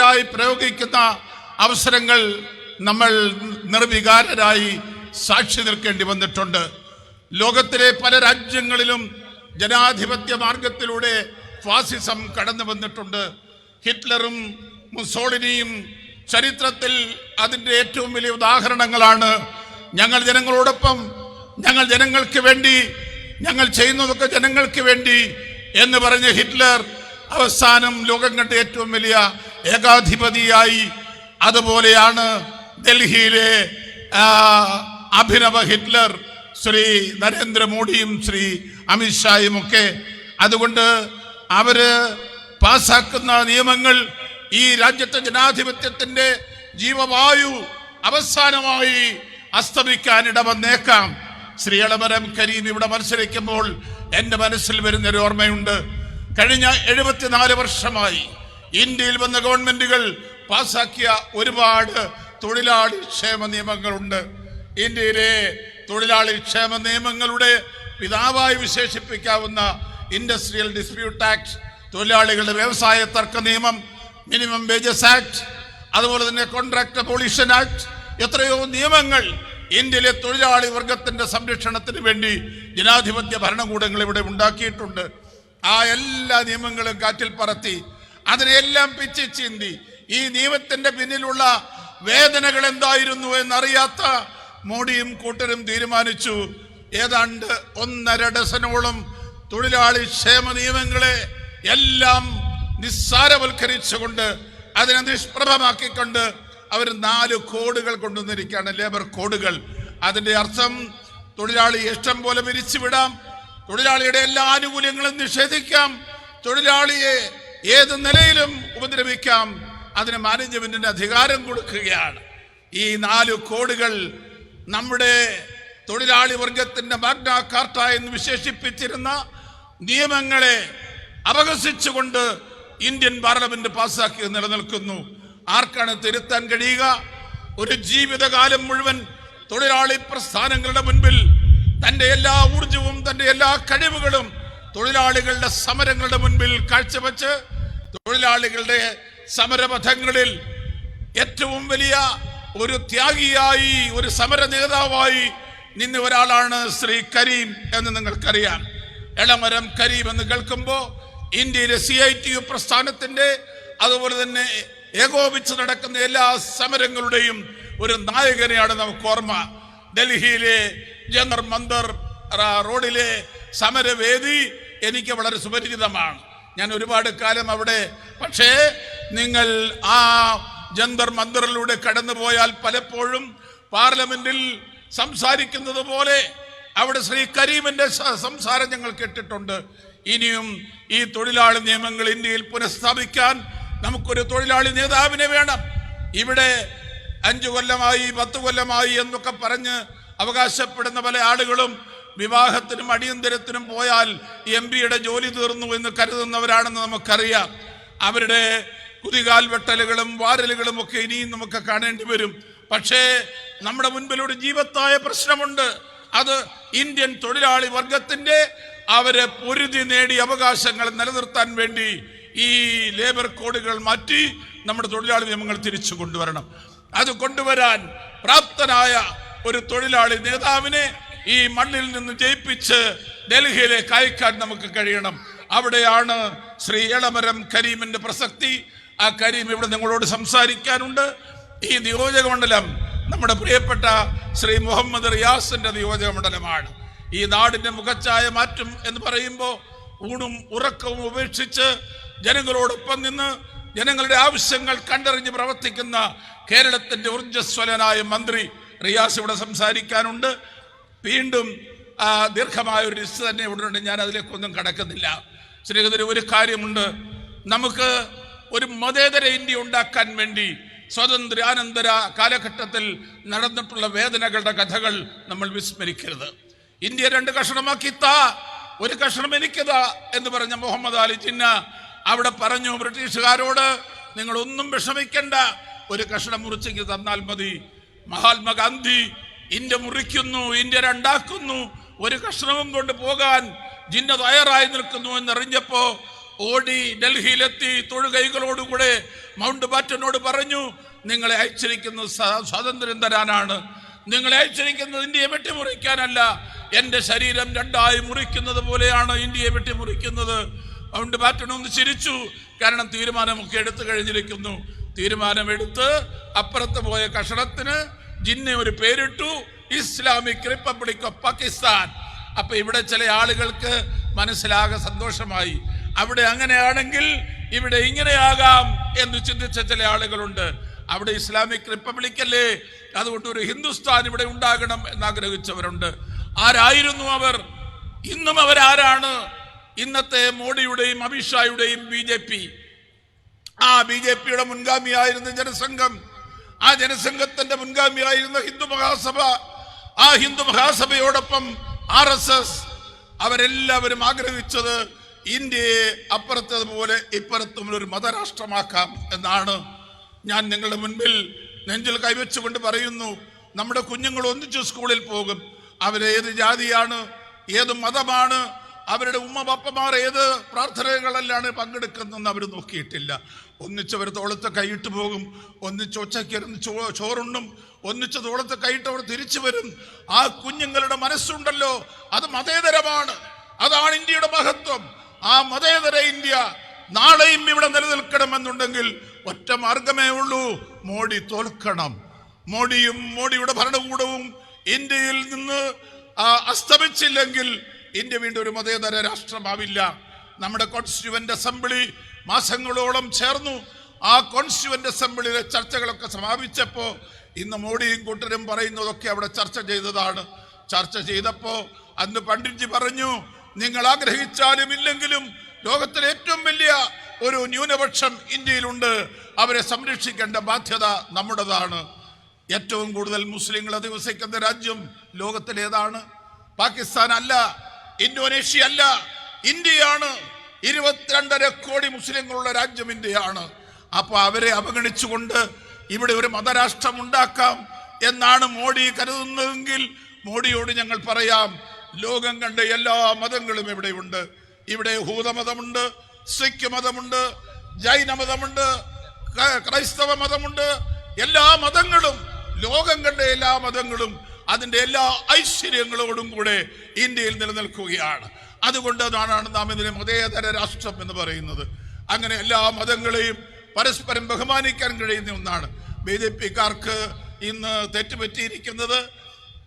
ായി പ്രയോഗിക്കുന്ന അവസരങ്ങൾ നമ്മൾ നിർവികാരരായി സാക്ഷി നിൽക്കേണ്ടി വന്നിട്ടുണ്ട്. ലോകത്തിലെ പല രാജ്യങ്ങളിലും ജനാധിപത്യ മാർഗത്തിലൂടെ ഫാസിസം കടന്നു വന്നിട്ടുണ്ട്. ഹിറ്റ്ലറും മുസോളിനിയും ചരിത്രത്തിൽ അതിന്റെ ഏറ്റവും വലിയ ഉദാഹരണങ്ങളാണ്. ഞങ്ങൾ ജനങ്ങളോടൊപ്പം ഞങ്ങൾ ജനങ്ങൾക്ക് വേണ്ടി ഞങ്ങൾ ചെയ്യുന്നതൊക്കെ ജനങ്ങൾക്ക് വേണ്ടി എന്ന് പറഞ്ഞ് ഹിറ്റ്ലർ അവസാനം ലോകം കണ്ട ഏറ്റവും വലിയ ഏകാധിപതിയായി അതുപോലെയാണ് ഡൽഹിയിലെ അഭിനവ ഹിറ്റ്ലർ ശ്രീ നരേന്ദ്രമോദിയും ശ്രീ അമിത്ഷായും ഒക്കെ. അതുകൊണ്ട് അവർ പാസാക്കുന്ന നിയമങ്ങൾ ഈ രാജ്യത്തെ ജനാധിപത്യത്തിന്റെ ജീവവായു അവസാനമായി അസ്തമിക്കാൻ ഇട വന്നേക്കാം ശ്രീ എളമരം കരീം ഇവിടെ മത്സരിക്കുമ്പോൾ എന്റെ മനസ്സിൽ വരുന്നൊരു ഓർമ്മയുണ്ട്. കഴിഞ്ഞ എഴുപത്തിനാല് വർഷമായി ഇന്ത്യയിൽ വന്ന ഗവൺമെന്റുകൾ പാസാക്കിയ ഒരുപാട് തൊഴിലാളി ക്ഷേമ നിയമങ്ങളുണ്ട്. ഇന്ത്യയിലെ തൊഴിലാളി ക്ഷേമ നിയമങ്ങളുടെ പിതാവായി വിശേഷിപ്പിക്കാവുന്ന ഇൻഡസ്ട്രിയൽ ഡിസ്പ്യൂട്ട് ആക്ട് തൊഴിലാളികളുടെ വ്യവസായ തർക്ക നിയമം മിനിമം വേജസ് ആക്ട് അതുപോലെ തന്നെ കോൺട്രാക്ട് അബോളിഷൻ ആക്ട് എത്രയോ നിയമങ്ങൾ ഇന്ത്യയിലെ തൊഴിലാളി വർഗത്തിന്റെ സംരക്ഷണത്തിന് വേണ്ടി ജനാധിപത്യ ഭരണകൂടങ്ങൾ ഇവിടെ ഉണ്ടാക്കിയിട്ടുണ്ട്. ആ എല്ലാ നിയമങ്ങളും കാറ്റിൽ പറത്തി അതിനെല്ലാം പിച്ചി ചിന്തി. ഈ നിയമത്തിന്റെ പിന്നിലുള്ള വേദനകൾ എന്തായിരുന്നു എന്നറിയാത്ത മോഡിയും കൂട്ടരും തീരുമാനിച്ചു. ഏതാണ്ട് ഒന്നര ഡസനോളം തൊഴിലാളി ക്ഷേമ നിയമങ്ങളെ എല്ലാം നിസ്സാരവൽക്കരിച്ചുകൊണ്ട് അതിനെ നിഷ്പ്രഭമാക്കിക്കൊണ്ട് അവർ നാല് കോഡുകൾ കൊണ്ടുവന്നിരിക്കുകയാണ്. ലേബർ കോഡുകൾ അതിന്റെ അർത്ഥം തൊഴിലാളി ഇഷ്ടം പോലെ പിരിച്ചുവിടാം. തൊഴിലാളിയുടെ എല്ലാ ആനുകൂല്യങ്ങളും നിഷേധിക്കാം. തൊഴിലാളിയെ ഏത് നിലയിലും ഉപദ്രവിക്കാം. അതിന് മാനേജ്മെന്റിന് അധികാരം കൊടുക്കുകയാണ്. ഈ നാല് കോഡുകൾ നമ്മുടെ തൊഴിലാളി വർഗത്തിന്റെ മാഗ്ന കാർട്ട എന്ന് വിശേഷിപ്പിച്ചിരുന്ന നിയമങ്ങളെ അപഹസിച്ചുകൊണ്ട് ഇന്ത്യൻ പാർലമെന്റ് പാസ്സാക്കി നിലനിൽക്കുന്നു. ആർക്കാണ് തിരുത്താൻ കഴിയുക? ഒരു ജീവിതകാലം മുഴുവൻ തൊഴിലാളി പ്രസ്ഥാനങ്ങളുടെ മുൻപിൽ തന്റെ എല്ലാ ഊർജവും തന്റെ എല്ലാ കഴിവുകളും തൊഴിലാളികളുടെ സമരങ്ങളുടെ മുൻപിൽ കാഴ്ചവെച്ച് തൊഴിലാളികളുടെ സമരപഥങ്ങളിൽ ഏറ്റവും വലിയ ഒരു ത്യാഗിയായി ഒരു സമര നേതാവായി നിന്ന ഒരാളാണ് ശ്രീ കരീം എന്ന് നിങ്ങൾക്കറിയാം. എളമരം കരീം എന്ന് കേൾക്കുമ്പോൾ ഇന്ത്യയിലെ സി ഐ ടി യു പ്രസ്ഥാനത്തിന്റെ അതുപോലെ തന്നെ ഏകോപിച്ച് നടക്കുന്ന എല്ലാ സമരങ്ങളുടെയും ഒരു നായകനെയാണ് നമുക്ക് ഓർമ്മ. ഡൽഹിയിലെ ജന്തർ മന്ദർ റോഡിലെ സമരവേദി എനിക്ക് വളരെ സുപരിചിതമാണ്. ഞാൻ ഒരുപാട് കാലം അവിടെ. പക്ഷേ നിങ്ങൾ ആ ജന്തർ മന്ദറിലൂടെ കടന്നു പോയാൽ പലപ്പോഴും പാർലമെന്റിൽ സംസാരിക്കുന്നത് പോലെ അവിടെ ശ്രീ കരീമിന്റെ സംസാരം ഞങ്ങൾ കേട്ടിട്ടുണ്ട്. ഇനിയും ഈ തൊഴിലാളി നിയമങ്ങൾ ഇന്ത്യയിൽ പുനഃസ്ഥാപിക്കാൻ നമുക്കൊരു തൊഴിലാളി നേതാവിനെ വേണം. ഇവിടെ അഞ്ചു കൊല്ലമായി പത്തു കൊല്ലമായി എന്നൊക്കെ പറഞ്ഞ് അവകാശപ്പെടുന്ന പല ആളുകളും വിവാഹത്തിനും അടിയന്തരത്തിനും പോയാൽ എം പിയുടെ ജോലി തീർന്നു എന്ന് കരുതുന്നവരാണെന്ന് നമുക്കറിയാം. അവരുടെ കുതികാൽ വെട്ടലുകളും വാരലുകളും ഒക്കെ ഇനിയും നമുക്ക് കാണേണ്ടി വരും. പക്ഷേ നമ്മുടെ മുൻപിലൊരു ജീവത്തായ പ്രശ്നമുണ്ട്. അത് ഇന്ത്യൻ തൊഴിലാളി വർഗത്തിന്റെ അവരെ പൊരുതി നേടി അവകാശങ്ങൾ നിലനിർത്താൻ വേണ്ടി ഈ ലേബർ കോഡുകൾ മാറ്റി നമ്മുടെ തൊഴിലാളി നിയമങ്ങൾ തിരിച്ചു കൊണ്ടുവരണം. അത് കൊണ്ടുവരാൻ പ്രാപ്തനായ ഒരു തൊഴിലാളി നേതാവിനെ ഈ മണ്ണിൽ നിന്ന് ജയിപ്പിച്ച് ഡൽഹിയിലേക്ക് അയക്കാൻ നമുക്ക് കഴിയണം. അവിടെയാണ് ശ്രീ എളമരം കരീമിന്റെ പ്രസക്തി. ആ കരീം ഇവിടെ നിങ്ങളോട് സംസാരിക്കാനുണ്ട്. ഈ നിയോജക മണ്ഡലം നമ്മുടെ പ്രിയപ്പെട്ട ശ്രീ മുഹമ്മദ് റിയാസിന്റെ നിയോജക മണ്ഡലമാണ് ഈ നാടിന്റെ മുഖച്ഛായ മാറ്റും എന്ന് പറയുമ്പോൾ ഊണും ഉറക്കവും ഉപേക്ഷിച്ച് ജനങ്ങളോടൊപ്പം നിന്ന് ജനങ്ങളുടെ ആവശ്യങ്ങൾ കണ്ടറിഞ്ഞ് പ്രവർത്തിക്കുന്ന കേരളത്തിന്റെ ഊർജസ്വലനായ മന്ത്രി റിയാസ് ഇവിടെ സംസാരിക്കാനുണ്ട്. വീണ്ടും ദീർഘമായ ഒരു ലിസ്റ്റ് തന്നെ ഇവിടെ ഉണ്ട് ഞാൻ അതിലേക്കൊന്നും കടക്കുന്നില്ല. ശ്രീകതിന് ഒരു കാര്യമുണ്ട്. നമുക്ക് ഒരു മതേതര ഇന്ത്യ ഉണ്ടാക്കാൻ വേണ്ടി സ്വാതന്ത്ര്യാനന്തര കാലഘട്ടത്തിൽ നടന്നിട്ടുള്ള വേദനകളുടെ കഥകൾ നമ്മൾ വിസ്മരിക്കരുത്. ഇന്ത്യ രണ്ട് കഷണമാക്കി താ ഒരു കഷണം എനിക്കതാ എന്ന് പറഞ്ഞ മുഹമ്മദ് അലി ജിന്ന അവിടെ പറഞ്ഞു ബ്രിട്ടീഷുകാരോട് നിങ്ങൾ ഒന്നും വിഷമിക്കണ്ട. ഒരു കഷണം മുറിച്ചെങ്കിൽ തന്നാൽ മതി. മഹാത്മാഗാന്ധി ഇന്ത്യ മുറിക്കുന്നു ഇന്ത്യ രണ്ടാക്കുന്നു. ഒരു കഷ്ണവും കൊണ്ട് പോകാൻ ജിന്ന തയ്യാറായി നിൽക്കുന്നു എന്നറിഞ്ഞപ്പോ ഓടി ഡൽഹിയിലെത്തി തൊഴുകൈകളോടുകൂടെ മൗണ്ട് ബാറ്റനോട് പറഞ്ഞു നിങ്ങളെ അയച്ചിരിക്കുന്നത് സ്വാതന്ത്ര്യം തരാനാണ്. നിങ്ങളെ അയച്ചിരിക്കുന്നത് ഇന്ത്യയെ വെട്ടിമുറിക്കാനല്ല. എന്റെ ശരീരം രണ്ടായി മുറിക്കുന്നത് പോലെയാണ് ഇന്ത്യയെ വെട്ടിമുറിക്കുന്നത്. മൗണ്ട് പാറ്റണമെന്ന് ചിരിച്ചു. കാരണം തീരുമാനമൊക്കെ എടുത്തു കഴിഞ്ഞിരിക്കുന്നു. തീരുമാനമെടുത്ത് അപ്പുറത്ത് പോയ കഷണത്തിന് ജിന്നെ ഒരു പേരിട്ടു. Islamic republic of Pakistan. അപ്പൊ ഇവിടെ ചില ആളുകൾക്ക് മനസ്സിലാകെ സന്തോഷമായി. അവിടെ അങ്ങനെയാണെങ്കിൽ ഇവിടെ ഇങ്ങനെയാകാം എന്ന് ചിന്തിച്ച ചില ആളുകളുണ്ട്. അവിടെ ഇസ്ലാമിക് റിപ്പബ്ലിക് അല്ലേ? അതുകൊണ്ട് ഒരു ഹിന്ദുസ്ഥാൻ ഇവിടെ ഉണ്ടാകണം എന്നാഗ്രഹിച്ചവരുണ്ട് ആരായിരുന്നു അവർ? ഇന്നും അവരാരാണ്? ഇന്നത്തെ മോഡിയുടെയും അമിത്ഷായുടെയും ബി ജെ പി. ആ ബി ജെ പിയുടെ മുൻഗാമിയായിരുന്ന ജനസംഘം ആ ജനസംഘത്തിന്റെ മുൻഗാമിയായിരുന്ന ഹിന്ദു മഹാസഭ ആ ഹിന്ദു മഹാസഭയോടൊപ്പം ആർ എസ് എസ് അവരെല്ലാവരും ആഗ്രഹിച്ചത് ഇന്ത്യയെ അപ്പുറത്തതുപോലെ ഇപ്പുറത്തും ഒരു മതരാഷ്ട്രമാക്കാം എന്നാണ് ഞാൻ നിങ്ങളുടെ മുൻപിൽ നെഞ്ചിൽ കൈവച്ചുകൊണ്ട് പറയുന്നു. നമ്മുടെ കുഞ്ഞുങ്ങൾ ഒന്നിച്ച് സ്കൂളിൽ പോകും. അവരേത് ജാതിയാണ് ഏത് മതമാണ് അവരുടെ ഉമ്മ പപ്പമാർ ഏത് പ്രാർത്ഥനകളെല്ലാണ് പങ്കെടുക്കുന്നതെന്ന് അവർ നോക്കിയിട്ടില്ല. ഒന്നിച്ചവർ തോളത്ത് കൈയിട്ട് പോകും ഒന്നിച്ച് ഒച്ചയ്ക്കിരുന്ന് ചോ ചോറുണ്ണും ഒന്നിച്ച് തോളത്ത് കൈയിട്ട് അവർ തിരിച്ചു വരും. ആ കുഞ്ഞുങ്ങളുടെ മനസ്സുണ്ടല്ലോ അത് മതേതരമാണ്. അതാണ് ഇന്ത്യയുടെ മഹത്വം. ആ മതേതര ഇന്ത്യ നാളെയും ഇവിടെ നിലനിൽക്കണമെന്നുണ്ടെങ്കിൽ ഒറ്റ മാർഗമേ ഉള്ളൂ മോഡി തോൽക്കണം. മോഡിയും മോഡിയുടെ ഭരണകൂടവും ഇന്ത്യയിൽ നിന്ന് അസ്തമിച്ചില്ലെങ്കിൽ ഇന്ത്യ വീണ്ടും ഒരു മതേതര രാഷ്ട്രമാവില്ല. നമ്മുടെ കോൺസ്റ്റിറ്റ്യൂവന്റ് അസംബ്ലി മാസങ്ങളോളം ചേർന്നു. ആ കോൺസ്റ്റിറ്റ്യൂവന്റ് അസംബ്ലിയിലെ ചർച്ചകളൊക്കെ സമാപിച്ചപ്പോൾ ഇന്ന് മോഡിയും കൂട്ടരും പറയുന്നതൊക്കെ അവിടെ ചർച്ച ചെയ്തതാണ്. ചർച്ച ചെയ്തപ്പോൾ അന്ന് പണ്ഡിറ്റ്ജി പറഞ്ഞു നിങ്ങൾ ആഗ്രഹിച്ചാലും ഇല്ലെങ്കിലും ലോകത്തിലെ ഏറ്റവും വലിയ ഒരു ന്യൂനപക്ഷം ഇന്ത്യയിലുണ്ട്. അവരെ സംരക്ഷിക്കേണ്ട ബാധ്യത നമ്മുടേതാണ്. ഏറ്റവും കൂടുതൽ മുസ്ലിങ്ങൾ അധിവസിക്കുന്ന രാജ്യം ലോകത്തിലേതാണ്. പാകിസ്ഥാൻ അല്ല ഇന്തോനേഷ്യ അല്ല ഇന്ത്യയാണ്. ഇരുപത്തിരണ്ടര കോടി മുസ്ലിങ്ങളുള്ള രാജ്യം ഇന്ത്യയാണ്. അപ്പൊ അവരെ അവഗണിച്ചുകൊണ്ട് ഇവിടെ ഒരു മതരാഷ്ട്രം ഉണ്ടാക്കാം എന്നാണ് മോഡി കരുതുന്നതെങ്കിൽ മോഡിയോട് ഞങ്ങൾ പറയാം ലോകം കണ്ട എല്ലാ മതങ്ങളും ഇവിടെയുണ്ട്. ഇവിടെ ഹൂതമതമുണ്ട് സിഖ് മതമുണ്ട് ജൈന മതമുണ്ട് ക്രൈസ്തവ മതമുണ്ട്. എല്ലാ മതങ്ങളും ലോകം കണ്ട എല്ലാ മതങ്ങളും അതിന്റെ എല്ലാ ഐശ്വര്യങ്ങളോടും കൂടെ ഇന്ത്യയിൽ നിലനിൽക്കുകയാണ്. അതുകൊണ്ട് അതാണ് നാം ഇതിനെ മതേതര രാഷ്ട്രം എന്ന് പറയുന്നത്. അങ്ങനെ എല്ലാ മതങ്ങളെയും പരസ്പരം ബഹുമാനിക്കാൻ കഴിയുന്ന ഒന്നാണ്. ബി ജെ പിക്കാർക്ക് ഇന്ന് തെറ്റുപറ്റിയിരിക്കുന്നത്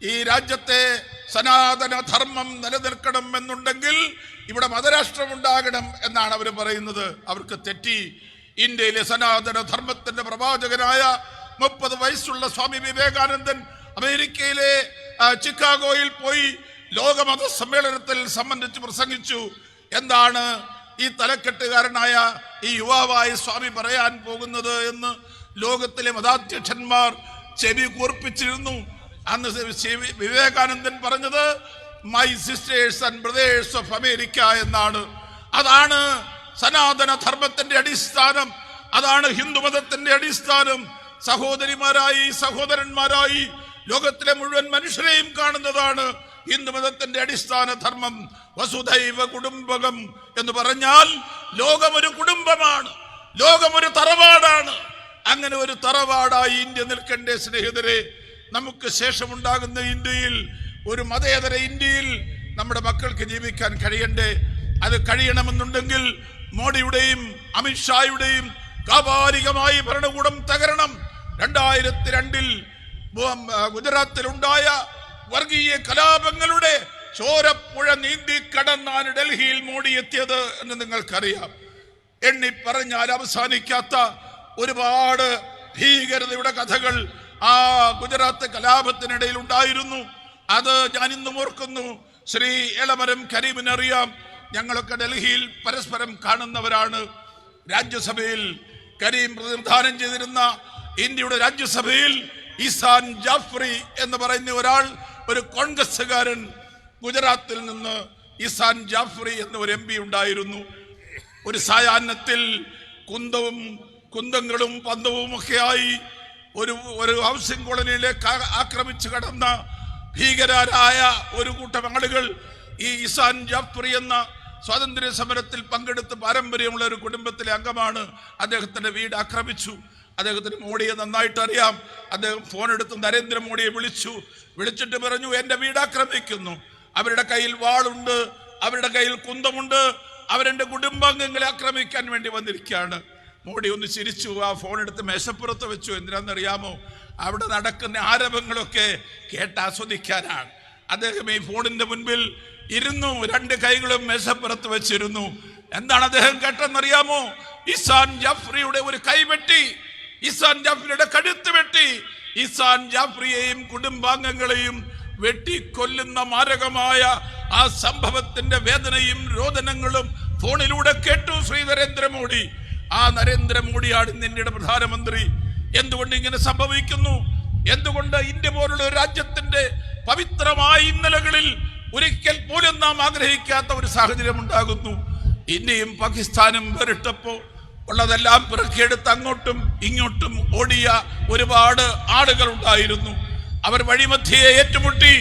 ഈ രാജ്യത്തെ സനാതന ധർമ്മം നിലനിൽക്കണം എന്നുണ്ടെങ്കിൽ ഇവിടെ മതരാഷ്ട്രം ഉണ്ടാകണം എന്നാണ് അവർ പറയുന്നത്. അവർക്ക് തെറ്റി. ഇന്ത്യയിലെ സനാതന ധർമ്മത്തിന്റെ പ്രവാചകനായ മുപ്പത് വയസ്സുള്ള സ്വാമി വിവേകാനന്ദൻ അമേരിക്കയിലെ ചിക്കാഗോയിൽ പോയി ലോകമത സമ്മേളനത്തിൽ സംബന്ധിച്ച് പ്രസംഗിച്ചു. എന്താണ് ഈ തലക്കെട്ടുകാരനായ ഈ യുവാവായ സ്വാമി പറയാൻ പോകുന്നത് എന്ന് ലോകത്തിലെ മതാധ്യക്ഷന്മാർ ചെവി കൂർപ്പിച്ചിരുന്നു. അന്ന് വിവേകാനന്ദൻ പറഞ്ഞത് my sisters and brothers of America എന്നാണ്. അതാണ് സനാതന ധർമ്മത്തിന്റെ അടിസ്ഥാനം. അതാണ് ഹിന്ദുമതത്തിന്റെ അടിസ്ഥാനം. സഹോദരിമാരായി സഹോദരന്മാരായി ലോകത്തിലെ മുഴുവൻ മനുഷ്യരെയും കാണുന്നതാണ് ഹിന്ദുമതത്തിന്റെ അടിസ്ഥാന ധർമ്മം. വസുധൈവ കുടുംബകം എന്ന് പറഞ്ഞാൽ ലോകമൊരു കുടുംബമാണ്. ലോകമൊരു തറവാടാണ്. അങ്ങനെ ഒരു തറവാടായി ഇന്ത്യ നിൽക്കണ്ടേ സ്നേഹിതരെ. നമുക്ക് ശേഷമുണ്ടാകുന്ന ഇന്ത്യയിൽ ഒരു മതേതര ഇന്ത്യയിൽ നമ്മുടെ മക്കൾക്ക് ജീവിക്കാൻ കഴിയണ്ടേ? അത് കഴിയണമെന്നുണ്ടെങ്കിൽ മോഡിയുടെയും അമിത്ഷായുടെയും കാപാലികമായി ഭരണകൂടം തകരണം. രണ്ടായിരത്തി രണ്ടിൽ ഗുജറാത്തിലുണ്ടായ വർഗീയ കലാപങ്ങളുടെ ചോരപ്പുഴ നീന്തി കടന്നാണ് ഡൽഹിയിൽ മോഡി എത്തിയത് എന്ന് നിങ്ങൾക്കറിയാം. എണ്ണി പറഞ്ഞാൽ അവസാനിക്കാത്ത ഒരുപാട് ഭീകരതയുടെ കഥകൾ ആ ഗുജറാത്ത് കലാപത്തിനിടയിൽ ഉണ്ടായിരുന്നു. അത് ഞാൻ ഇന്നും ഓർക്കുന്നു. ശ്രീ എളമരം കരീമിനറിയാം. ഞങ്ങളൊക്കെ ഡൽഹിയിൽ പരസ്പരം കാണുന്നവരാണ്. രാജ്യസഭയിൽ കരീം പ്രതിനിധാനം ചെയ്തിരുന്ന ഇന്ത്യയുടെ രാജ്യസഭയിൽ ഇസാൻ ജാഫ്രി എന്ന് പറയുന്ന ഒരാൾ ഒരു കോൺഗ്രസ്സുകാരൻ ഗുജറാത്തിൽ നിന്ന് ഇസാൻ ജാഫ്രി എന്ന ഒരു എം ഉണ്ടായിരുന്നു. ഒരു സായാഹ്നത്തിൽ കുന്തവും കുന്തങ്ങളും പന്തവും ഒക്കെയായി ഒരു ഒരു ഹൗസിംഗ് കോളനിയിലേക്ക് ആക്രമിച്ചു കടന്ന ഭീകരരായ ഒരു കൂട്ടം ആളുകൾ ഈ ഇസാൻ ജാഫ്രി എന്ന സ്വാതന്ത്ര്യ സമരത്തിൽ പങ്കെടുത്ത് പാരമ്പര്യമുള്ള ഒരു കുടുംബത്തിലെ അംഗമാണ്. അദ്ദേഹത്തിന്റെ വീട് ആക്രമിച്ചു. അദ്ദേഹത്തിന് മോഡിയെ നന്നായിട്ട് അറിയാം അദ്ദേഹം ഫോൺ എടുത്ത് നരേന്ദ്രമോദിയെ വിളിച്ചു. വിളിച്ചിട്ട് പറഞ്ഞു എന്റെ വീട് ആക്രമിക്കുന്നു. അവരുടെ കയ്യിൽ വാളുണ്ട്. അവരുടെ കയ്യിൽ കുന്തമുണ്ട്. അവരെന്റെ കുടുംബാംഗങ്ങളെ ആക്രമിക്കാൻ വേണ്ടി വന്നിരിക്കുകയാണ്. മോഡി ഒന്ന് ചിരിച്ചു. ആ ഫോൺ എടുത്ത് മേശപ്പുറത്ത് വെച്ചു. എന്തിനാണെന്നറിയാമോ? അവിടെ നടക്കുന്ന ആരവങ്ങളൊക്കെ കേട്ട് ആസ്വദിക്കാനാണ്. അദ്ദേഹം ഈ ഫോണിന്റെ മുൻപിൽ ഇരുന്നു. രണ്ട് കൈകളും മേശപ്പുറത്ത് വെച്ചിരുന്നു. എന്താണ് അദ്ദേഹം കേട്ടെന്നറിയാമോ ഇസാൻ ജഫ്രിയുടെ ഒരു കൈ വെട്ടി ഇസാൻ ജാഫ്രിയുടെ കഴുത്ത് വെട്ടി. ഇസാൻ ജാഫ്രിയെയും കുടുംബാംഗങ്ങളെയും വെട്ടിക്കൊല്ലുന്ന മാരകമായ ആ സംഭവത്തിന്റെ വേദനയും രോദനങ്ങളും ഫോണിലൂടെ കേട്ടു ശ്രീ നരേന്ദ്രമോദി. ആ നരേന്ദ്രമോദിയാണ് ഇന്ത്യയുടെ പ്രധാനമന്ത്രി. എന്തുകൊണ്ട് ഇങ്ങനെ സംഭവിക്കുന്നു? എന്തുകൊണ്ട് ഇന്ത്യ പോലുള്ള രാജ്യത്തിന്റെ പവിത്രമായ ഇന്നലകളിൽ ഒരിക്കൽ പോലും നാം ആഗ്രഹിക്കാത്ത ഒരു സാഹചര്യം ഉണ്ടാകുന്നു? ഇന്ത്യയും പാകിസ്ഥാനും വേറിട്ടപ്പോ ഉള്ളതെല്ലാം പിറക്കിയെടുത്ത് അങ്ങോട്ടും ഇങ്ങോട്ടും ഓടിയ ഒരുപാട് ആളുകൾ ഉണ്ടായിരുന്നു അവർ വഴിമധ്യയെ ഏറ്റുമുട്ടി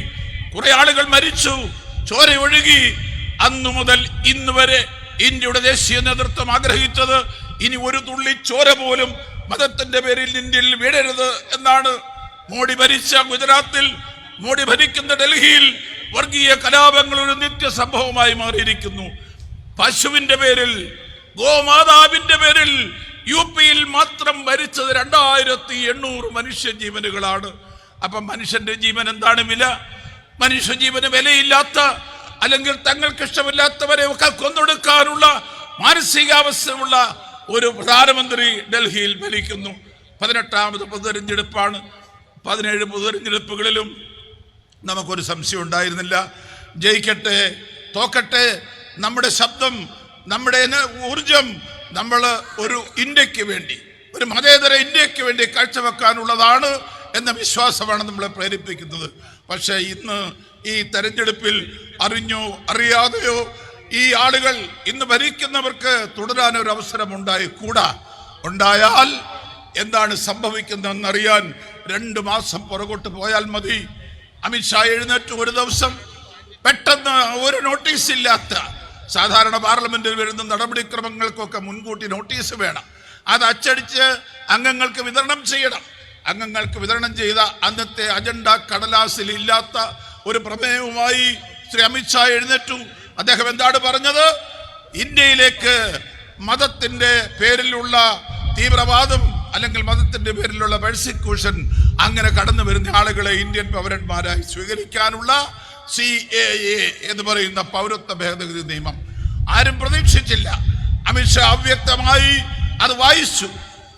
കുറെ ആളുകൾ മരിച്ചു. ചോര ഒഴുകി. അന്നു മുതൽ ഇന്ന് വരെ ഇന്ത്യയുടെ ദേശീയ നേതൃത്വം ആഗ്രഹിച്ചത് ഇനി ഒരു തുള്ളി ചോര പോലും മതത്തിന്റെ പേരിൽ ഇന്ത്യയിൽ വീഴരുത് എന്നാണ്. മോഡി ഭരിച്ച ഗുജറാത്തിൽ മോഡി ഭരിക്കുന്ന ഡൽഹിയിൽ വർഗീയ കലാപങ്ങൾ ഒരു നിത്യ സംഭവമായി മാറിയിരിക്കുന്നു. പശുവിന്റെ പേരിൽ ഗോമാതാവിന്റെ പേരിൽ യു പിയിൽ മാത്രം മരിച്ചത് രണ്ടായിരത്തി എണ്ണൂറ് മനുഷ്യ ജീവനുകളാണ് അപ്പം മനുഷ്യന്റെ ജീവൻ എന്താണ് വില? മനുഷ്യ ജീവന് വിലയില്ലാത്ത അല്ലെങ്കിൽ തങ്ങൾക്ക് ഇഷ്ടമില്ലാത്തവരെ ഒക്കെ കൊന്നൊടുക്കാനുള്ള മാനസികാവസ്ഥയുള്ള ഒരു പ്രധാനമന്ത്രി ഡൽഹിയിൽ ഭരിക്കുന്നു. പതിനെട്ടാമത് പൊതുതെരഞ്ഞെടുപ്പാണ്. പതിനേഴ് പൊതുതെരഞ്ഞെടുപ്പുകളിലും നമുക്കൊരു സംശയം ഉണ്ടായിരുന്നില്ല ജയിക്കട്ടെ തോക്കട്ടെ നമ്മുടെ ശബ്ദം നമ്മുടെ ഊർജം നമ്മൾ ഒരു ഇന്ത്യയ്ക്ക് വേണ്ടി ഒരു മതേതര ഇന്ത്യയ്ക്ക് വേണ്ടി കാഴ്ചവെക്കാനുള്ളതാണ് എന്ന വിശ്വാസമാണ് നമ്മളെ പ്രേരിപ്പിക്കുന്നത്. പക്ഷേ ഇന്ന് ഈ തെരഞ്ഞെടുപ്പിൽ അറിഞ്ഞോ അറിയാതെയോ ഈ ആളുകൾ ഇന്ന് ഭരിക്കുന്നവർക്ക് തുടരാൻ ഒരു അവസരം ഉണ്ടായി കൂടാ. ഉണ്ടായാൽ എന്താണ് സംഭവിക്കുന്നതെന്നറിയാൻ രണ്ട് മാസം പുറകോട്ട് പോയാൽ മതി. അമിത്ഷാ എഴുന്നേറ്റ് ഒരു ദിവസം പെട്ടെന്ന് ഒരു നോട്ടീസ് ഇല്ലാത്ത സാധാരണ പാർലമെന്റിൽ വരുന്ന നടപടിക്രമങ്ങൾക്കൊക്കെ മുൻകൂട്ടി നോട്ടീസ് വേണം. അത് അച്ചടിച്ച് അംഗങ്ങൾക്ക് വിതരണം ചെയ്യണം. അംഗങ്ങൾക്ക് വിതരണം ചെയ്ത അന്നത്തെ അജണ്ട കടലാസിൽ ഇല്ലാത്ത ഒരു പ്രമേയവുമായി ശ്രീ അമിത്ഷാ എഴുന്നേറ്റു. അദ്ദേഹം എന്താണ് പറഞ്ഞത്? ഇന്ത്യയിലേക്ക് മതത്തിന്റെ പേരിലുള്ള തീവ്രവാദം അല്ലെങ്കിൽ മതത്തിന്റെ പേരിലുള്ള പെർസിക്യൂഷൻ അങ്ങനെ കടന്നു വരുന്ന ആളുകളെ ഇന്ത്യൻ പൗരന്മാരായി സ്വീകരിക്കാനുള്ള സി എ എ എന്ന് പറയുന്ന പൗരത്വ ഭേദഗതി നിയമം. ആരും പ്രതീക്ഷിച്ചില്ല. അമിത്ഷാ അവ്യക്തമായി അത് വായിച്ചു.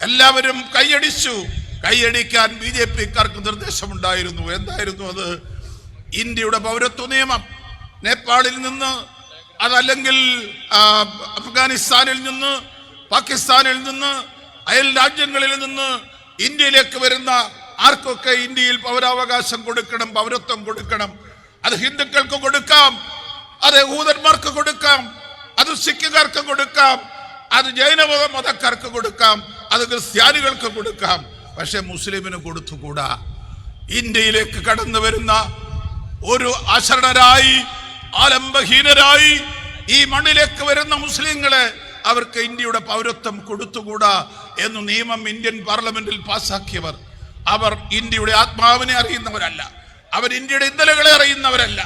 എല്ലാവരും കൈയടിച്ചു. കൈയടിക്കാൻ ബി ജെ പിക്കാർക്ക് നിർദ്ദേശമുണ്ടായിരുന്നു. എന്തായിരുന്നു അത്? ഇന്ത്യയുടെ പൗരത്വ നിയമം. നേപ്പാളിൽ നിന്ന് അതല്ലെങ്കിൽ അഫ്ഗാനിസ്ഥാനിൽ നിന്ന് പാകിസ്ഥാനിൽ നിന്ന് അയൽ രാജ്യങ്ങളിൽ നിന്ന് ഇന്ത്യയിലേക്ക് വരുന്ന ആർക്കൊക്കെ ഇന്ത്യയിൽ പൗരാവകാശം കൊടുക്കണം പൗരത്വം കൊടുക്കണം? അത് ഹിന്ദുക്കൾക്ക് കൊടുക്കാം അത് യഹൂദന്മാർക്ക് കൊടുക്കാം അത് സിഖുകാർക്ക് കൊടുക്കാം അത് ജൈനമത മതക്കാർക്ക് കൊടുക്കാം അത് ക്രിസ്ത്യാനികൾക്ക് കൊടുക്കാം. പക്ഷെ മുസ്ലിമിന് കൊടുത്തുകൂടാ? ഇന്ത്യയിലേക്ക് കടന്നു വരുന്ന ഒരു അശരണരായി ആലംബഹീനരായി ഈ മണ്ണിലേക്ക് വരുന്ന മുസ്ലിങ്ങളെ അവർക്ക് ഇന്ത്യയുടെ പൗരത്വം കൊടുത്തുകൂടാ എന്ന് നിയമം ഇന്ത്യൻ പാർലമെന്റിൽ പാസാക്കിയവർ. അവർ ഇന്ത്യയുടെ ആത്മാവിനെ അറിയുന്നവരല്ല. അവർ ഇന്ത്യയുടെ ഇന്നലകളെ അറിയുന്നവരല്ല.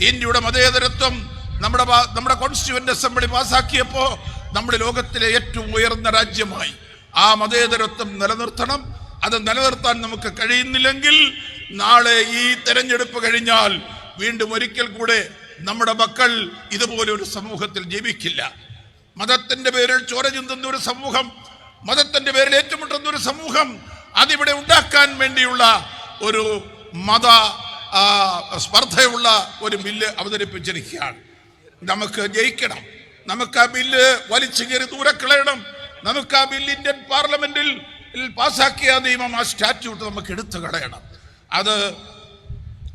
ഇന്ത്യയുടെ മതേതരത്വം നമ്മുടെ നമ്മുടെ കോൺസ്റ്റിറ്റ്യൂവന്റ് അസംബ്ലി പാസാക്കിയപ്പോ നമ്മുടെ ലോകത്തിലെ ഏറ്റവും ഉയർന്ന രാജ്യമായി. ആ മതേതരത്വം നിലനിർത്തണം. അത് നിലനിർത്താൻ നമുക്ക് കഴിയുന്നില്ലെങ്കിൽ നാളെ ഈ തെരഞ്ഞെടുപ്പ് കഴിഞ്ഞാൽ വീണ്ടും ഒരിക്കൽ കൂടെ നമ്മുടെ മക്കൾ ഇതുപോലെ ഒരു സമൂഹത്തിൽ ജീവിക്കില്ല. മതത്തിന്റെ പേരിൽ ചോര ചിന്തുന്ന ഒരു സമൂഹം മതത്തിന്റെ പേരിൽ ഏറ്റുമുട്ടുന്ന ഒരു സമൂഹം അതിവിടെ ഉണ്ടാക്കാൻ വേണ്ടിയുള്ള ഒരു മത സ്പർദ്ധയുള്ള ഒരു ബില്ല് അവതരിപ്പിച്ചിരിക്കുകയാണ്. നമുക്ക് ജയിക്കണം. നമുക്ക് ആ ബില്ല് വലിച്ചു കയറി ദൂരെ കളയണം. നമുക്ക് ആ ബില്ല് ഇന്ത്യൻ പാർലമെന്റിൽ പാസാക്കിയ നിയമം ആ സ്റ്റാറ്റ്യൂട്ട് നമുക്ക് എടുത്തു കളയണം. അത്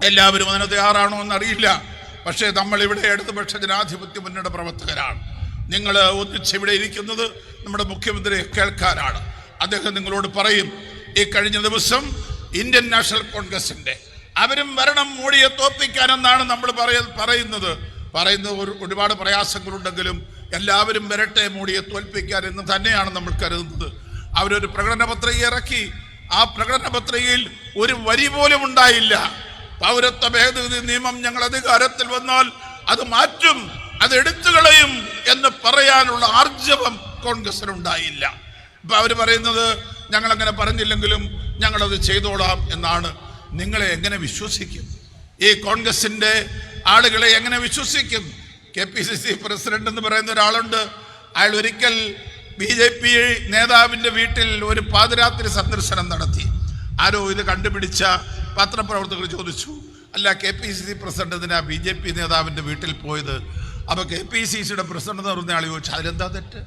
എല്ലാവരും അതിന് തയ്യാറാണോ എന്നറിയില്ല. പക്ഷേ നമ്മൾ ഇവിടെ ഇടതുപക്ഷ ജനാധിപത്യ മുന്നണിയുടെ പ്രവർത്തകരാണ്. നിങ്ങൾ ഒന്നിച്ച് ഇവിടെ ഇരിക്കുന്നത് നമ്മുടെ മുഖ്യമന്ത്രി കേൾക്കാനാണ്. അദ്ദേഹം നിങ്ങളോട് പറയും ഈ കഴിഞ്ഞ ദിവസം ഇന്ത്യൻ നാഷണൽ കോൺഗ്രസിന്റെ അവരും വരണം മോഡിയെ തോപ്പിക്കാനെന്നാണ് നമ്മൾ പറയ പറയുന്നത്. പറയുന്ന ഒരു ഒരുപാട് പ്രയാസങ്ങളുണ്ടെങ്കിലും എല്ലാവരും വരട്ടെ മോഡിയെ തോൽപ്പിക്കാൻ എന്ന് തന്നെയാണ് നമ്മൾ കരുതുന്നത്. അവരൊരു പ്രകടന പത്രിക ഇറക്കി. ആ പ്രകടന പത്രികയിൽ ഒരു വരി പോലും ഉണ്ടായില്ല. പൗരത്വ ഭേദഗതി നിയമം ഞങ്ങൾ അധികാരത്തിൽ വന്നാൽ അത് മാറ്റും അത് എടുത്തുകളയും എന്ന് പറയാനുള്ള ആർജവം കോൺഗ്രസിനുണ്ടായില്ല. ഇപ്പൊ അവർ പറയുന്നത് ഞങ്ങൾ അങ്ങനെ പറഞ്ഞില്ലെങ്കിലും ഞങ്ങളത് ചെയ്തോളാം എന്നാണ് നിങ്ങളെ എങ്ങനെ വിശ്വസിക്കും? ഈ കോൺഗ്രസിന്റെ ആളുകളെ എങ്ങനെ വിശ്വസിക്കും? K P C C president എന്ന് പറയുന്ന ഒരാളുണ്ട്. അയാൾ ഒരിക്കൽ ബി ജെ പി നേതാവിന്റെ വീട്ടിൽ ഒരു പാതിരാത്രി സന്ദർശനം നടത്തി. ആരോ ഇത് കണ്ടുപിടിച്ച പത്രപ്രവർത്തകർ ചോദിച്ചു അല്ല K P C C president എന്തിനാ ബി ജെ പി നേതാവിന്റെ വീട്ടിൽ പോയത്? അപ്പൊ കെ പി സി സിയുടെ പ്രസിഡന്റ് എന്ന് പറഞ്ഞ ആൾ ചോദിച്ചു അതിലെന്താ തെറ്റ്?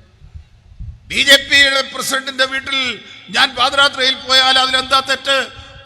ബി ജെ പിയുടെ പ്രസിഡന്റിന്റെ വീട്ടിൽ ഞാൻ പാതിരാത്രിയിൽ പോയാൽ അതിലെന്താ തെറ്റ്?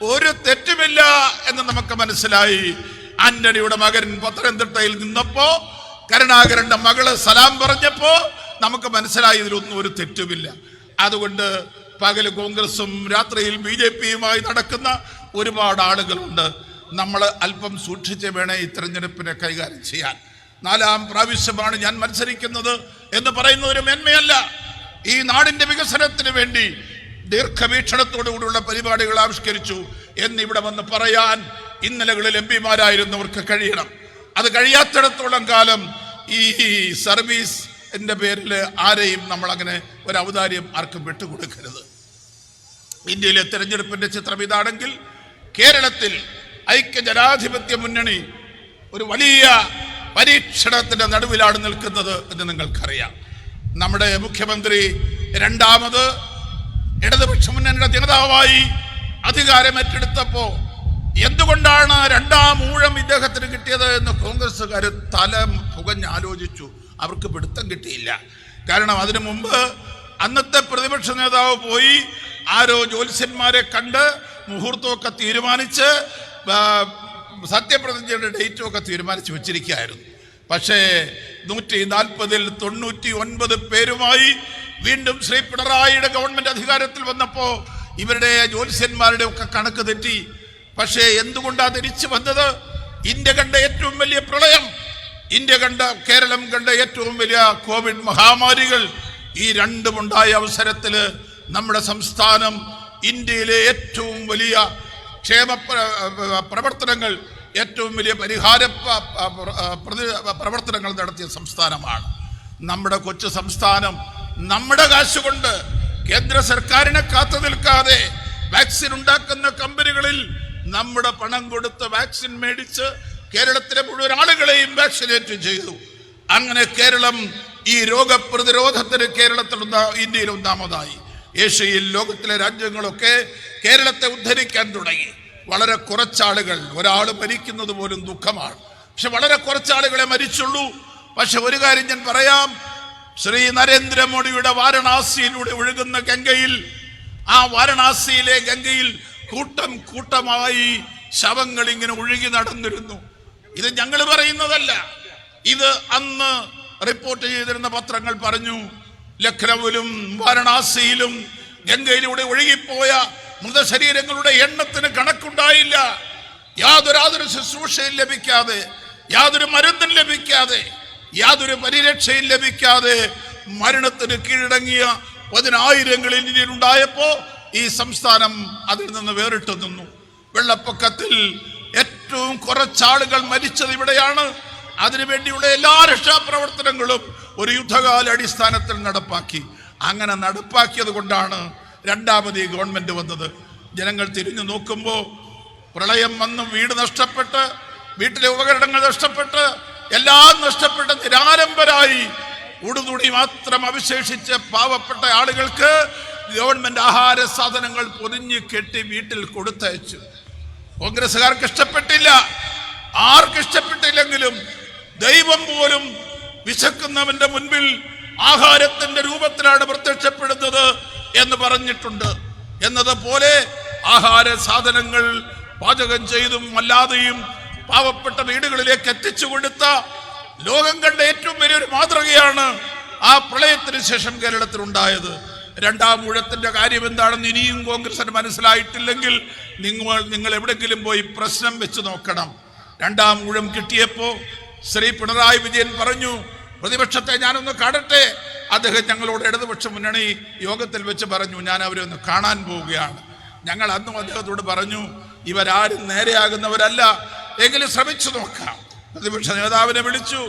ഒരു തെറ്റുമില്ല എന്ന് നമുക്ക് മനസ്സിലായി. ആന്റണിയുടെ മകൻ പത്തനംതിട്ടയിൽ നിന്നപ്പോ കരുണാകരന്റെ മകൾ സലാം പറഞ്ഞപ്പോ നമുക്ക് മനസ്സിലായി ഇതിലൊന്നും ഒരു തെറ്റുമില്ല. അതുകൊണ്ട് പകൽ കോൺഗ്രസും രാത്രിയിൽ ബി ജെ പിയുമായി നടക്കുന്ന ഒരുപാട് ആളുകളുണ്ട്. നമ്മൾ അല്പം സൂക്ഷിച്ച് വേണേ ഈ തെരഞ്ഞെടുപ്പിനെ കൈകാര്യം ചെയ്യാൻ. നാലാം പ്രാവശ്യമാണ് ഞാൻ മത്സരിക്കുന്നത് എന്ന് പറയുന്ന ഒരു മേന്മയല്ല. ഈ നാടിന്റെ വികസനത്തിന് വേണ്ടി ദീർഘവീക്ഷണത്തോടുകൂടിയുള്ള പരിപാടികൾ ആവിഷ്കരിച്ചു എന്നിവിടെ വന്ന് പറയാൻ ഇന്നലകളിൽ എം പിമാരായിരുന്നവർക്ക് കഴിയണം. അത് കഴിയാത്തിടത്തോളം കാലം ഈ സർവീസിന്റെ പേരിൽ ആരെയും നമ്മൾ അങ്ങനെ ഒരു ഔദാര്യം ആർക്കും വിട്ടുകൊടുക്കരുത്. ഇന്ത്യയിലെ തെരഞ്ഞെടുപ്പിന്റെ ചിത്രം ഇതാണെങ്കിൽ കേരളത്തിൽ ഐക്യ ജനാധിപത്യ മുന്നണി ഒരു വലിയ പരീക്ഷണത്തിന്റെ നടുവിലാണ് നിൽക്കുന്നത് എന്ന് നിങ്ങൾക്കറിയാം. നമ്മുടെ മുഖ്യമന്ത്രി രണ്ടാമത് ഇടതുപക്ഷ മുന്നണിയുടെ നേതാവായി അധികാരം ഏറ്റെടുത്തപ്പോ എന്തുകൊണ്ടാണ് രണ്ടാം ഊഴം ഇദ്ദേഹത്തിന് കിട്ടിയത് എന്ന് കോൺഗ്രസ്സുകാർ തല പുകഞ്ഞ് ആലോചിച്ചു അവർക്ക് പിടുത്തം കിട്ടിയില്ല. കാരണം അതിനു മുമ്പ് അന്നത്തെ പ്രതിപക്ഷ നേതാവ് പോയി ആരോ ജ്യോത്സ്യന്മാരെ കണ്ട് മുഹൂർത്തമൊക്കെ തീരുമാനിച്ച് സത്യപ്രതിജ്ഞയുടെ ഡേറ്റും ഒക്കെ തീരുമാനിച്ച് വെച്ചിരിക്കുകയായിരുന്നു. പക്ഷേ നൂറ്റി നാൽപ്പതിൽ തൊണ്ണൂറ്റി ഒൻപത് പേരുമായി വീണ്ടും ശ്രീ പിണറായിയുടെ ഗവൺമെന്റ് അധികാരത്തിൽ വന്നപ്പോ ഇവരുടെ ജ്യോത്സ്യന്മാരുടെ ഒക്കെ കണക്ക് തെറ്റി. പക്ഷേ എന്തുകൊണ്ടാണ് തിരിച്ചു വന്നത്? ഇന്ത്യ കണ്ട ഏറ്റവും വലിയ പ്രളയം ഇന്ത്യ കണ്ട കേരളം കണ്ട ഏറ്റവും വലിയ കോവിഡ് മഹാമാരികൾ ഈ രണ്ടും രണ്ടുമുണ്ടായ അവസരത്തിൽ നമ്മുടെ സംസ്ഥാനം ഇന്ത്യയിലെ ഏറ്റവും വലിയ ക്ഷേമ പ്രവർത്തനങ്ങൾ ഏറ്റവും വലിയ പരിഹാര പ്രവർത്തനങ്ങൾ നടത്തിയ സംസ്ഥാനമാണ്. നമ്മുടെ കൊച്ചു സംസ്ഥാനം നമ്മുടെ കാശുകൊണ്ട് കേന്ദ്ര സർക്കാരിനെ കാത്തു നിൽക്കാതെ വാക്സിൻ ഉണ്ടാക്കുന്ന കമ്പനികളിൽ നമ്മുടെ പണം കൊടുത്ത് വാക്സിൻ മേടിച്ച് കേരളത്തിലെ മുഴുവൻ ആളുകളെയും വാക്സിനേറ്റ് ചെയ്തു. അങ്ങനെ കേരളം ഈ രോഗപ്രതിരോധത്തിന് കേരളത്തിൽ ഇന്ത്യയിൽ ഒന്നാമതായി. ഏഷ്യയിൽ ലോകത്തിലെ രാജ്യങ്ങളൊക്കെ കേരളത്തെ ഉദ്ധരിക്കാൻ തുടങ്ങി. വളരെ കുറച്ചാളുകൾ. ഒരാൾ മരിക്കുന്നത് പോലും ദുഃഖമാണ്. പക്ഷെ വളരെ കുറച്ചാളുകളെ മരിച്ചുള്ളൂ. പക്ഷെ ഒരു കാര്യം ഞാൻ പറയാം. ശ്രീ നരേന്ദ്രമോദിയുടെ വാരണാസിയിലൂടെ ഒഴുകുന്ന ഗംഗയിൽ ആ വാരണാസിയിലെ ഗംഗയിൽ കൂട്ടം കൂട്ടമായി ശവങ്ങൾ ഇങ്ങനെ ഒഴുകി നടന്നിരുന്നു. ഇത് ഞങ്ങൾ പറയുന്നതല്ല. ഇത് അന്ന് റിപ്പോർട്ട് ചെയ്തിരുന്ന പത്രങ്ങൾ പറഞ്ഞു. ലഖ്നൌവിലും വാരണാസിയിലും ഗംഗയിലൂടെ ഒഴുകിപ്പോയ മൃതശരീരങ്ങളുടെ എണ്ണത്തിന് കണക്കുണ്ടായില്ല. യാതൊരു യാതൊരു ശുശ്രൂഷയും ലഭിക്കാതെ യാതൊരു മരുന്നും ലഭിക്കാതെ യാതൊരു പരിരക്ഷയും ലഭിക്കാതെ മരണത്തിന് കീഴടങ്ങിയ പതിനായിരങ്ങളിൽ ഇന്ത്യയിൽ ഉണ്ടായപ്പോ ഈ സംസ്ഥാനം അതിൽ നിന്ന് വേറിട്ട് നിന്നു. വെള്ളപ്പൊക്കത്തിൽ ഏറ്റവും കുറച്ചാളുകൾ മരിച്ചത് ഇവിടെയാണ്. അതിനുവേണ്ടിയുള്ള എല്ലാ രക്ഷാപ്രവർത്തനങ്ങളും ഒരു യുദ്ധകാല അടിസ്ഥാനത്തിൽ നടപ്പാക്കി. അങ്ങനെ നടപ്പാക്കിയത് കൊണ്ടാണ് രണ്ടാമത് ഈ ഗവൺമെന്റ് വന്നത്. ജനങ്ങൾ തിരിഞ്ഞു നോക്കുമ്പോൾ പ്രളയം വന്ന് വീട് നഷ്ടപ്പെട്ട് വീട്ടിലെ ഉപകരണങ്ങൾ നഷ്ടപ്പെട്ട് എല്ലാം നഷ്ടപ്പെട്ട് നിരാലംബരായി. ഉടുതുണി മാത്രം അവശേഷിച്ച പാവപ്പെട്ട ആളുകൾക്ക് ഗവൺമെന്റ് ആഹാര സാധനങ്ങൾ പൊതിഞ്ഞ് കെട്ടി വീട്ടിൽ കൊടുത്തയച്ചു. കോൺഗ്രസ്സുകാർക്ക് ഇഷ്ടപ്പെട്ടില്ല. ആർക്ക് ഇഷ്ടപ്പെട്ടില്ലെങ്കിലും ദൈവം പോലും വിശക്കുന്നവന്റെ മുൻപിൽ ആഹാരത്തിന്റെ രൂപത്തിലാണ് പ്രത്യക്ഷപ്പെടുന്നത്. എന്ന് പറഞ്ഞിട്ടുണ്ട്. എന്നതുപോലെ ആഹാര സാധനങ്ങൾ പാചകം ചെയ്തും അല്ലാതെയും പാവപ്പെട്ട വീടുകളിലേക്ക് എത്തിച്ചു കൊടുത്ത ലോകം കണ്ട ഏറ്റവും വലിയൊരു മാതൃകയാണ് ആ പ്രളയത്തിന് ശേഷം കേരളത്തിൽ ഉണ്ടായത്. രണ്ടാം ഊഴത്തിന്റെ കാര്യം എന്താണെന്ന് ഇനിയും കോൺഗ്രസിന് മനസ്സിലായിട്ടില്ലെങ്കിൽ നിങ്ങൾ നിങ്ങൾ എവിടെങ്കിലും പോയി പ്രശ്നം വെച്ച് നോക്കണം. രണ്ടാം ഊഴം കിട്ടിയപ്പോ ശ്രീ പിണറായി വിജയൻ പറഞ്ഞു പ്രതിപക്ഷത്തെ ഞാനൊന്ന് കാണട്ടെ അദ്ദേഹം ഞങ്ങളോട് ഇടതുപക്ഷ മുന്നണി യോഗത്തിൽ വെച്ച് പറഞ്ഞു ഞാൻ അവരെ ഒന്ന് കാണാൻ പോവുകയാണ്. ഞങ്ങൾ അന്നും അദ്ദേഹത്തോട് പറഞ്ഞു ഇവരാരും നേരെയാകുന്നവരല്ല എങ്കിലും ശ്രമിച്ചു നോക്കാം. പ്രതിപക്ഷ നേതാവിനെ വിളിച്ചു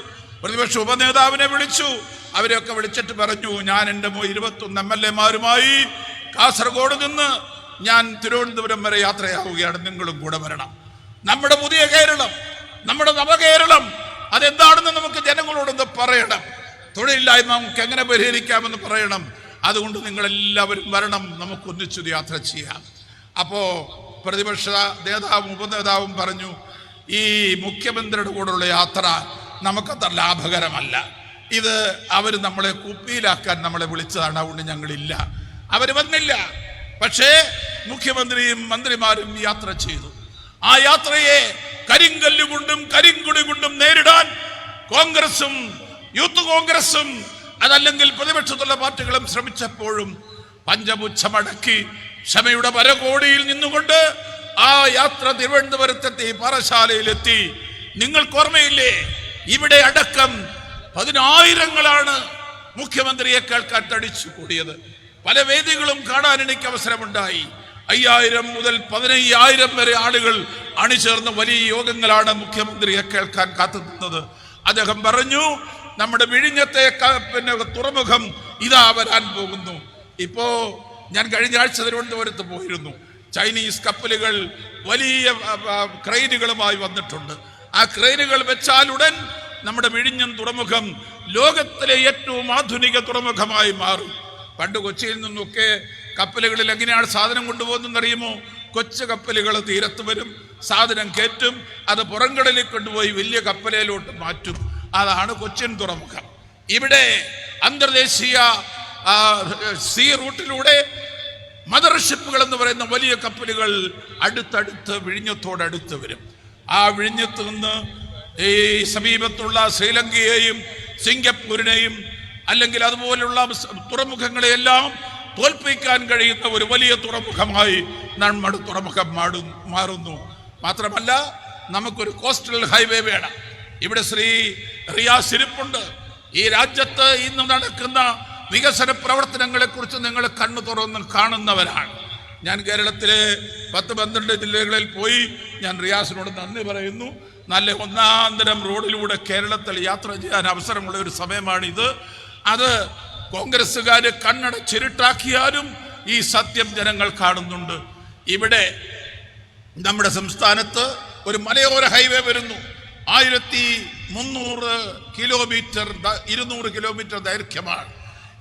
പ്രതിപക്ഷ ഉപനേതാവിനെ വിളിച്ചു അവരെയൊക്കെ വിളിച്ചിട്ട് പറഞ്ഞു ഞാൻ എന്റെ ഇരുപത്തൊന്ന് എം എൽ എമാരുമായി കാസർഗോഡ് നിന്ന് ഞാൻ തിരുവനന്തപുരം വരെ യാത്രയാവുകയാണ് നിങ്ങളും കൂടെ വരണം. നമ്മുടെ പുതിയ കേരളം നമ്മുടെ നവകേരളം അതെന്താണെന്ന് നമുക്ക് ജനങ്ങളോടൊന്ന് പറയണം. തൊഴിലില്ലായ്മ നമുക്ക് എങ്ങനെ പരിഹരിക്കാമെന്ന് പറയണം. അതുകൊണ്ട് നിങ്ങളെല്ലാവരും വരണം. നമുക്ക് ഒന്നിച്ചു യാത്ര ചെയ്യാം. അപ്പോ പ്രതിപക്ഷ നേതാവും ഉപനേതാവും പറഞ്ഞു ഈ മുഖ്യമന്ത്രിയുടെ കൂടെയുള്ള യാത്ര നമുക്കത്ര ലാഭകരമല്ല. ഇത് അവർ നമ്മളെ കുപ്പിയിലാക്കാൻ നമ്മളെ വിളിച്ചതാണ്. അതുകൊണ്ട് ഞങ്ങളില്ല. അവർ വന്നില്ല. പക്ഷേ മുഖ്യമന്ത്രിയും മന്ത്രിമാരും യാത്ര ചെയ്തു. ആ യാത്രയെ കരിങ്കല്ലുകൊണ്ടും കരിങ്കുടി കൊണ്ടും നേരിടാൻ കോൺഗ്രസും യൂത്ത് കോൺഗ്രസും അതല്ലെങ്കിൽ പ്രതിപക്ഷത്തുള്ള പാർട്ടികളും ശ്രമിച്ചപ്പോഴും പഞ്ചപുച്ഛമടക്കി ക്ഷമയുടെ പരകോടിയിൽ നിന്നുകൊണ്ട് ആ യാത്ര തിരുവനന്തപുരത്തെത്തി പാറശാലയിലെത്തി. നിങ്ങൾക്ക് ഓർമ്മയില്ലേ? ഇവിടെ അടക്കം പതിനായിരങ്ങളാണ് മുഖ്യമന്ത്രിയെ കേൾക്കാൻ തടിച്ചു കൂടിയത് പല വേദികളും കാണാൻ എനിക്ക് അവസരമുണ്ടായി. അയ്യായിരം മുതൽ പതിനയ്യായിരം വരെ ആളുകൾ അണിചേർന്ന് വലിയ യോഗങ്ങളാണ് മുഖ്യമന്ത്രിയെ കേൾക്കാൻ കാത്തുനിന്നത്. അദ്ദേഹം പറഞ്ഞു നമ്മുടെ വിഴിഞ്ഞത്തെ പിന്നെ തുറമുഖം ഇതാ വരാൻ പോകുന്നു. ഇപ്പോ ഞാൻ കഴിഞ്ഞ ആഴ്ച തിരുവനന്തപുരത്ത് പോയിരുന്നു. ചൈനീസ് കപ്പലുകൾ വലിയ ക്രെയിനുകളുമായി വന്നിട്ടുണ്ട്. ആ ക്രെയിനുകൾ വെച്ചാലുടൻ നമ്മുടെ വിഴിഞ്ഞം തുറമുഖം ലോകത്തിലെ ഏറ്റവും ആധുനിക തുറമുഖമായി മാറും. പണ്ട് കൊച്ചിയിൽ നിന്നൊക്കെ കപ്പലുകളിൽ എങ്ങനെയാണ് സാധനം കൊണ്ടുപോകുന്നതെന്ന് അറിയുമോ കൊച്ചു കപ്പലുകൾ തീരത്ത് വരും സാധനം കയറ്റും അത് പുറംകടലിൽ കൊണ്ടുപോയി വലിയ കപ്പലയിലോട്ട് മാറ്റും. അതാണ് കൊച്ചിൻ തുറമുഖം. ഇവിടെ അന്തർദേശീയ സീ റൂട്ടിലൂടെ മദർഷിപ്പുകൾ എന്ന് പറയുന്ന വലിയ കപ്പലുകൾ അടുത്തടുത്ത് വിഴിഞ്ഞത്തോടടുത്ത് വരും. ആ വിഴിഞ്ഞത്ത് നിന്ന് ഈ സമീപത്തുള്ള ശ്രീലങ്കയെയും സിംഗപ്പൂരിനെയും അല്ലെങ്കിൽ അതുപോലുള്ള തുറമുഖങ്ങളെയെല്ലാം തോൽപ്പിക്കാൻ കഴിയുന്ന ഒരു വലിയ തുറമുഖമായി നമ്മുടെ തുറമുഖം മാടു മാറുന്നു. മാത്രമല്ല നമുക്കൊരു കോസ്റ്റൽ ഹൈവേ വേണം. ഇവിടെ ശ്രീ റിയാസ് ഈ രാജ്യത്ത് ഇന്ന് നടക്കുന്ന വികസന പ്രവർത്തനങ്ങളെ കുറിച്ച് നിങ്ങൾ കണ്ണു തുറന്ന് കാണുന്നവരാണ്. ഞാൻ കേരളത്തിലെ പത്ത് പന്ത്രണ്ട് ജില്ലകളിൽ പോയി ഞാൻ റിയാസിനോട് നന്ദി പറയുന്നു. നല്ല ഒന്നാന്തരം റോഡിലൂടെ കേരളത്തിൽ യാത്ര ചെയ്യാൻ അവസരമുള്ള ഒരു സമയമാണിത്. അത് കോൺഗ്രസ്സുകാർ കണ്ണട ചിരുട്ടാക്കിയാലും ഈ സത്യം ജനങ്ങൾ കാണുന്നുണ്ട്. ഇവിടെ നമ്മുടെ സംസ്ഥാനത്ത് ഒരു മലയോര ഹൈവേ വരുന്നു. ആയിരത്തി മുന്നൂറ് കിലോമീറ്റർ ഇരുന്നൂറ് കിലോമീറ്റർ ദൈർഘ്യമാണ്.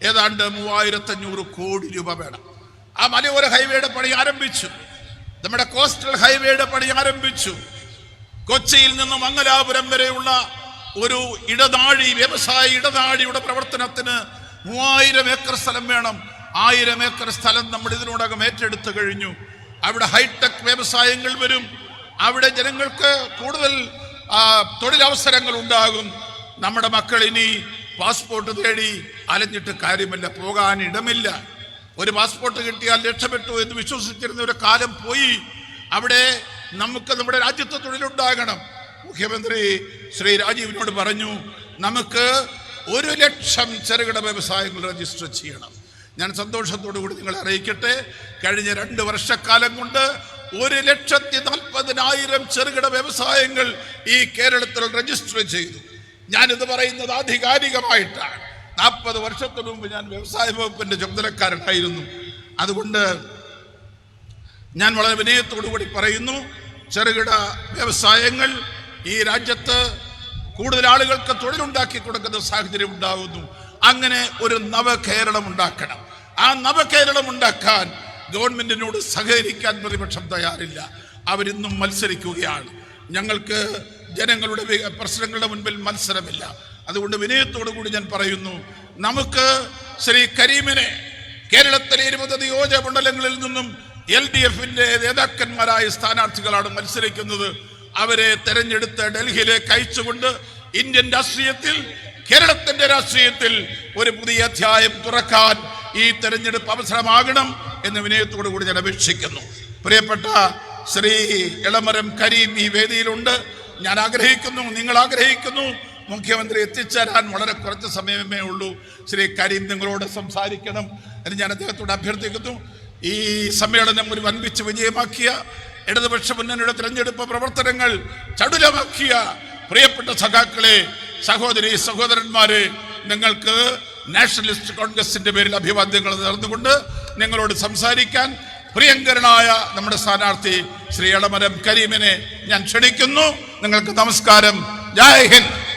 ഏതാണ്ട് മൂവായിരത്തി അഞ്ഞൂറ് കോടി രൂപ വേണം. ആ മലയോര ഹൈവേയുടെ പണി ആരംഭിച്ചു. നമ്മുടെ കോസ്റ്റൽ ഹൈവേയുടെ പണി ആരംഭിച്ചു. കൊച്ചിയിൽ നിന്ന് മംഗലാപുരം വരെയുള്ള ഒരു ഇടനാഴി വ്യവസായ ഇടനാഴിയുടെ പ്രവർത്തനത്തിന് മൂവായിരം ഏക്കർ സ്ഥലം വേണം. ആയിരം ഏക്കർ സ്ഥലം നമ്മൾ ഇതിനോടകം ഏറ്റെടുത്തു കഴിഞ്ഞു. അവിടെ ഹൈടെക് വ്യവസായങ്ങൾ വരും. അവിടെ ജനങ്ങൾക്ക് കൂടുതൽ ആ, തൊഴിലവസരങ്ങൾ ഉണ്ടാകും നമ്മുടെ മക്കൾ ഇനി പാസ്പോർട്ട് തേടി അലഞ്ഞിട്ട് കാര്യമല്ല പോകാൻ ഇടമില്ല. ഒരു പാസ്പോർട്ട് കിട്ടിയാൽ രക്ഷപ്പെട്ടു എന്ന് വിശ്വസിച്ചിരുന്ന ഒരു കാലം പോയി. അവിടെ നമുക്ക് നമ്മുടെ രാജ്യത്ത് തൊഴിലുണ്ടാകണം. മുഖ്യമന്ത്രി ശ്രീ രാജീവിനോട് പറഞ്ഞു നമുക്ക് ഒരു ലക്ഷം ചെറുകിട വ്യവസായങ്ങൾ രജിസ്റ്റർ ചെയ്യണം. ഞാൻ സന്തോഷത്തോടു കൂടി നിങ്ങളെ അറിയിക്കട്ടെ. കഴിഞ്ഞ രണ്ട് വർഷക്കാലം കൊണ്ട് ഒരു ലക്ഷത്തി നാൽപ്പതിനായിരം ചെറുകിട വ്യവസായങ്ങൾ ഈ കേരളത്തിൽ രജിസ്റ്റർ ചെയ്തു. ഞാനിത് പറയുന്നത് ആധികാരികമായിട്ടാണ്. നാൽപ്പത് വർഷത്തിനു മുമ്പ് ഞാൻ വ്യവസായ വകുപ്പിന്റെ ചുമതലക്കാരനായിരുന്നു. അതുകൊണ്ട് ഞാൻ വളരെ വിനയത്തോടു കൂടി പറയുന്നു ചെറുകിട വ്യവസായങ്ങൾ ഈ രാജ്യത്ത് കൂടുതൽ ആളുകൾക്ക് തൊഴിലുണ്ടാക്കി കൊടുക്കുന്ന സാഹചര്യം ഉണ്ടാകുന്നു അങ്ങനെ ഒരു നവകേരളം ഉണ്ടാക്കണം. ആ നവകേരളം ഉണ്ടാക്കാൻ ഗവൺമെന്റിനോട് സഹകരിക്കാൻ പ്രതിപക്ഷം തയ്യാറില്ല. അവരിന്നും മത്സരിക്കുകയാണ്. ഞങ്ങൾക്ക് ജനങ്ങളുടെ പ്രശ്നങ്ങളുടെ മുൻപിൽ മത്സരമില്ല. അതുകൊണ്ട് വിനയത്തോടു കൂടി ഞാൻ പറയുന്നു നമുക്ക് ശ്രീ കരീമിനെ കേരളത്തിലെ ഇരുപത് നിയോജക മണ്ഡലങ്ങളിൽ നിന്നും എൽ ഡി എഫിന്റെ നേതാക്കന്മാരായ സ്ഥാനാർത്ഥികളാണ് മത്സരിക്കുന്നത്. അവരെ തെരഞ്ഞെടുത്ത് ഡൽഹിയിലേക്ക് അയച്ചുകൊണ്ട് ഇന്ത്യൻ രാഷ്ട്രീയത്തിൽ കേരളത്തിന്റെ രാഷ്ട്രീയത്തിൽ ഒരു പുതിയ അധ്യായം തുറക്കാൻ ഈ തെരഞ്ഞെടുപ്പ് അവസരമാകണം. എന്ന് വിനയത്തോടു കൂടി ഞാൻ അപേക്ഷിക്കുന്നു. പ്രിയപ്പെട്ട ശ്രീ ഇളമരം കരീം ഈ വേദിയിലുണ്ട്. ഞാൻ ആഗ്രഹിക്കുന്നു നിങ്ങൾ ആഗ്രഹിക്കുന്നു. മുഖ്യമന്ത്രി എത്തിച്ചേരാൻ വളരെ കുറച്ച് സമയമേ ഉള്ളൂ. ശ്രീ കരീം നിങ്ങളോട് സംസാരിക്കണം എന്ന് ഞാൻ അദ്ദേഹത്തോട് അഭ്യർത്ഥിക്കുന്നു. ഈ സമ്മേളനം ഒരു വൻപിച്ച് വിജയമാക്കിയ ഇടതുപക്ഷ മുന്നണിയുടെ തിരഞ്ഞെടുപ്പ് പ്രവർത്തനങ്ങൾ ചടുലമാക്കിയ പ്രിയപ്പെട്ട സഖാക്കളെ സഹോദരി സഹോദരന്മാരെ നിങ്ങൾക്ക് നാഷണലിസ്റ്റ് കോൺഗ്രസിന്റെ പേരിൽ അഭിവാദ്യങ്ങൾ നേർന്നുകൊണ്ട് നിങ്ങളോട് സംസാരിക്കാൻ പ്രിയങ്കരനായ നമ്മുടെ സ്ഥാനാർത്ഥി ശ്രീ എളമരം കരീമിനെ ഞാൻ ക്ഷണിക്കുന്നു. നിങ്ങൾക്ക് നമസ്കാരം. ജയ് ഹിന്ദ്.